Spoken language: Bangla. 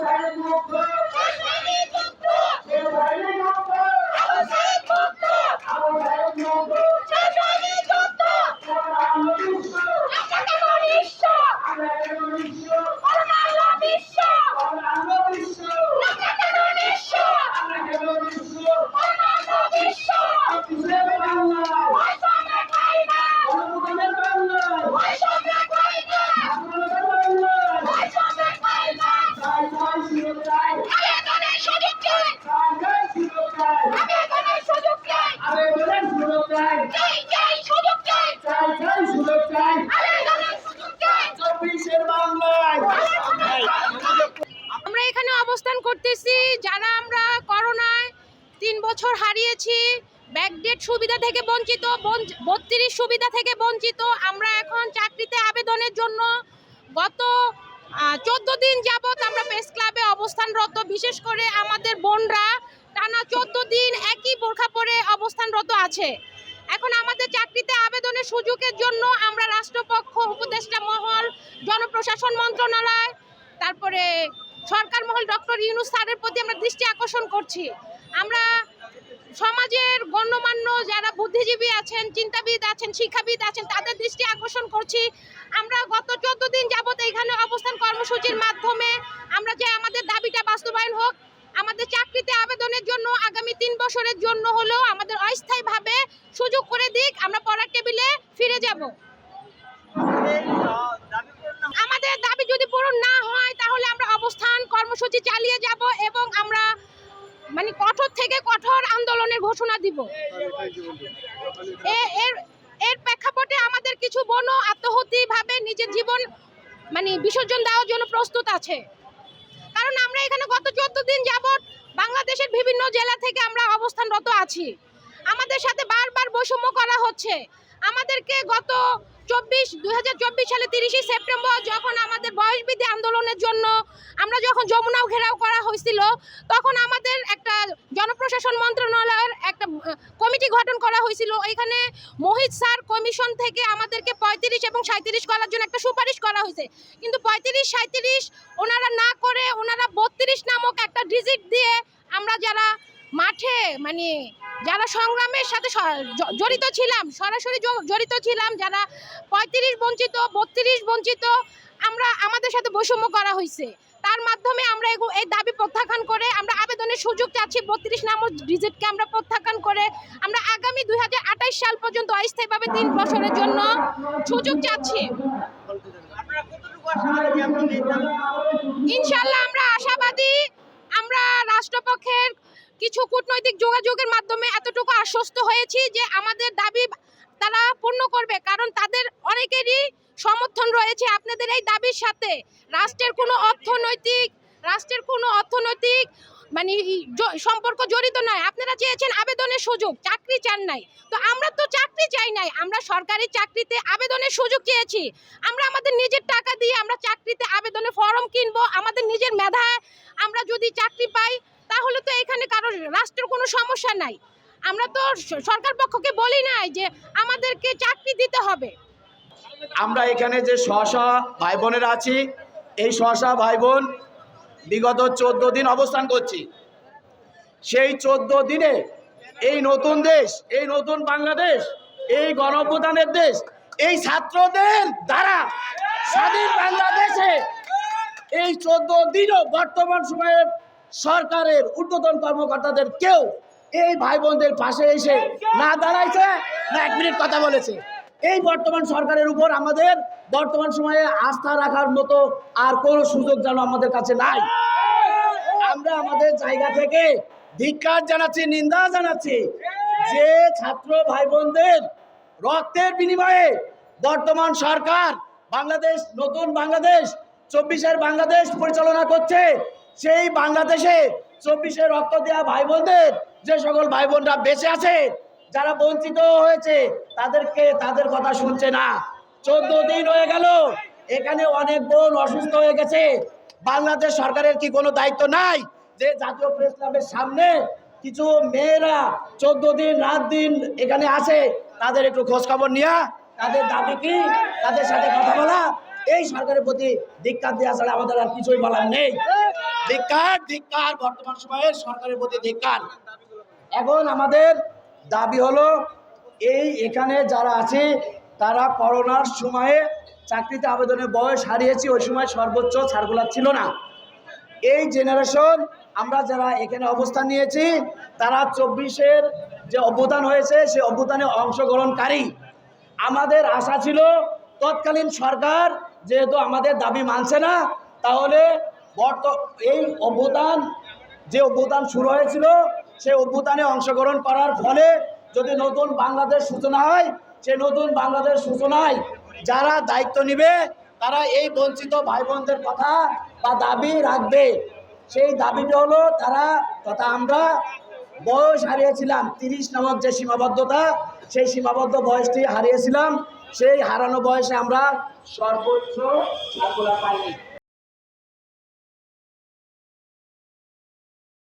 সাহেব অবস্থান করতেছি, যারা আমরা করোনায় তিন বছর হারিয়েছি ব্যাকডেট সুবিধা থেকে বঞ্চিত বত্রিশ সুবিধা থেকে বঞ্চিত, আমরা এখন চাকরিতে আবেদনের জন্য গত চোদ্দ দিন যাবৎ আমরা প্রেস ক্লাবে অবস্থানরত, বিশেষ করে আমাদের বোনরা টানা চোদ্দ দিন একই বোরখা পরে অবস্থানরত আছে। এখন আমাদের চাকরিতে আবেদনের সুযোগের জন্য আমরা রাষ্ট্রপক্ষ, উপদেষ্টা মহল, জনপ্রশাসন মন্ত্রণালয়, তারপরে সরকার মহল ডক্টর ইউনুস স্যারের প্রতি আমরা দৃষ্টি আকর্ষণ করছি। আমরা সমাজের গণ্যমান্য যারা বুদ্ধিজীবী আছেন, চিন্তাবিদ আছেন, শিক্ষাবিদ আছেন, তাদের দৃষ্টি আকর্ষণ করছি। আমরা গত চোদ্দ দিন যাবত এখানে অবস্থান কর্মসূচির মাধ্যমে আমরা যে আমাদের দাবিটা বাস্তবায়ন হোক, আমাদের চাকরিতে আবেদনের জন্য আগামী তিন বছরের জন্য হলেও আমাদের অস্থায়ীভাবে সুযোগ করে দিক, আমরা পড়ার টেবিলে ফিরে যাব। আমাদের দাবি যদি পূরণ না হয় কর্মসূচি চালিয়ে যাব এবং আমরা মানে কঠোর থেকে কঠোর আন্দোলনের ঘোষণা দিব। এর এর প্রেক্ষাপটে আমাদের কিছু বন আত্মহতি ভাবে নিজের জীবন মানে বিসর্জন দেওয়ার জন্য প্রস্তুত আছে। কারণ আমরা এখানে গত চোদ্দ দিন যাবৎ বাংলাদেশের বিভিন্ন জেলা থেকে আমরা অবস্থানরত আছি। আমাদের সাথে বারবার বৈষম্য করা হচ্ছে। আমাদেরকে গত চব্বিশ দুই সালে তিরিশে সেপ্টেম্বর যখন আমাদের বয়সবিধি আন্দোলনের জন্য আমরা যখন যমুনাও ঘেরাও করা হয়েছিল, তখন আমাদের একটা জনপ্রশাসন মন্ত্রণালয়ের একটা কমিটি গঠন করা হয়েছিল। এখানে মোহিত স্যার কমিশন থেকে আমাদেরকে পঁয়ত্রিশ এবং সাঁত্রিশ করার জন্য একটা সুপারিশ করা হয়েছে। কিন্তু পঁয়ত্রিশ সাঁত্রিশ ওনারা না করে ওনারা বত্রিশ নামক একটা ডিজিট দিয়ে আমরা যারা মাঠে মানে যারা সংগ্রামের সাথে জড়িত ছিলাম সরাসরি জড়িত ছিলাম যারা পঁয়ত্রিশ বঞ্চিত বত্রিশ বঞ্চিত আমরা আমাদের সাথে বৈষম্য করা হয়েছে তার মাধ্যমে আমরা এই দাবি প্রত্যাখ্যান করে আমরা আবেদনের সুযোগ চাচ্ছি বত্রিশ নামক ডিজিটকে আমরা প্রত্যাখ্যান করে আমরা আগামী দু হাজার আঠাশ সাল পর্যন্ত অস্থায়ীভাবে তিন বছরের জন্য সুযোগ চাচ্ছি। ইনশাল্লাহ আমরা আশাবাদী কিছু কূটনৈতিক যোগাযোগের মাধ্যমে এতটুকু আশ্বস্ত হয়েছি যে আমাদের দাবি তারা পূর্ণ করবে, কারণ তাদের অনেকেরই সমর্থন রয়েছে আপনাদের এই দাবির সাথে। রাষ্ট্রের কোনো অর্থনৈতিক, রাষ্ট্রের কোনো অর্থনৈতিক মানে সম্পর্ক জড়িত নয়। আপনারা চেয়েছেন আবেদনের সুযোগ, চাকরি চান নাই। তো আমরা তো চাকরি চাই নাই, আমরা সরকারি চাকরিতে আবেদনের সুযোগ চেয়েছি। আমরা আমাদের নিজের টাকা দিয়ে আমরা চাকরিতে আবেদনের ফর্ম কিনবো, আমাদের নিজের মেধায় আমরা যদি চাকরি পাই তাহলে তো এখানে কারোর রাষ্ট্রের কোনো সমস্যা নাই। আমরা তো সরকার পক্ষকে বলি নাই যে আমাদেরকে চাকরি দিতে হবে। আমরা এখানে যে স্বসা ভাই বোনেরা আছি, এই স্বসা ভাই বোন বিগত চোদ্দ দিন অবস্থান করছি। সেই চোদ্দ দিনে এই নতুন দেশ, এই নতুন বাংলাদেশ, এই গণপ্রধানের দেশ, এই ছাত্রদের দ্বারা স্বাধীন বাংলাদেশে এই চোদ্দ দিনও বর্তমান সময়ের সরকারের ঊর্ধ্বতন কর্মকর্তাদের কেউ এই ভাই বোনদের পাশে এসে না দাঁড়াইছে, না এক মিনিট কথা বলেছে। এই বর্তমান সরকারের উপর আমাদের বর্তমান সময়ে আস্থা রাখার মতো আর কোনো সুযোগ যেন আমাদের কাছে নাই। আমরা আমাদের জায়গা থেকে ধিক্কার জানাচ্ছি, নিন্দা জানাচ্ছি যে ছাত্র ভাই বোনদের রক্তের বিনিময়ে বর্তমান সরকার বাংলাদেশ, নতুন বাংলাদেশ, চব্বিশের বাংলাদেশ পরিচালনা করছে। সেই বাংলাদেশে চব্বিশে রক্ত দেওয়া ভাই বোনদের যে সকল ভাই বোনরা বেঁচে আছে, যারা বঞ্চিত হয়েছে, তাদেরকে তাদের কথা শুনছে না। চোদ্দ দিন হয়ে গেল, এখানে অনেক বোন অসুস্থ হয়ে গেছে। বাংলাদেশ সরকারের কি কোনো দায়িত্ব নাই যে জাতীয় প্রেস ক্লাবের সামনে কিছু মেয়েরা চোদ্দ দিন, রাত দিন এখানে আসে তাদের একটু খোঁজখবর নেওয়া তাদের দাবি কি, তাদের সাথে কথা বলা, এই সরকারের প্রতি ধিক্কার দেওয়া ছাড়া আমাদের আর কিছুই বলার নেই। ধিক্কার বর্তমান সময়ে সরকারের প্রতি ধিক্কার। এখন আমাদের দাবি হলো, এই এখানে যারা আছে, তারা করোনার সময়ে চাকরিতে আবেদনের বয়স হারিয়েছি, ওই সময় সর্বোচ্চ সার্কুলার ছিল না। এই জেনারেশন আমরা যারা এখানে অবস্থান নিয়েছি, তারা চব্বিশের যে অভ্যুত্থান হয়েছে, সে অভ্যুত্থানে অংশগ্রহণকারী। আমাদের আশা ছিল, তৎকালীন সরকার যেহেতু আমাদের দাবি মানছে না, তাহলে বর্ত, এই অভ্যুত্থান, যে অভ্যুত্থান শুরু হয়েছিল, সেই অভ্যুত্থানে অংশগ্রহণ করার ফলে যদি নতুন বাংলাদেশ সূচনা হয় সে নতুন বাংলাদেশ সূচনায় যারা দায়িত্ব নেবে, তারা এই বঞ্চিত ভাই বোনদের কথা বা দাবি রাখবে। সেই দাবিটা হলো তারা, তথা আমরা বয়স হারিয়েছিলাম, তিরিশ নামক যে সীমাবদ্ধতা, সেই সীমাবদ্ধ বয়সটি হারিয়েছিলাম, সেই হারানো বয়সে আমরা সর্বোচ্চ সাফল্য পাইনি।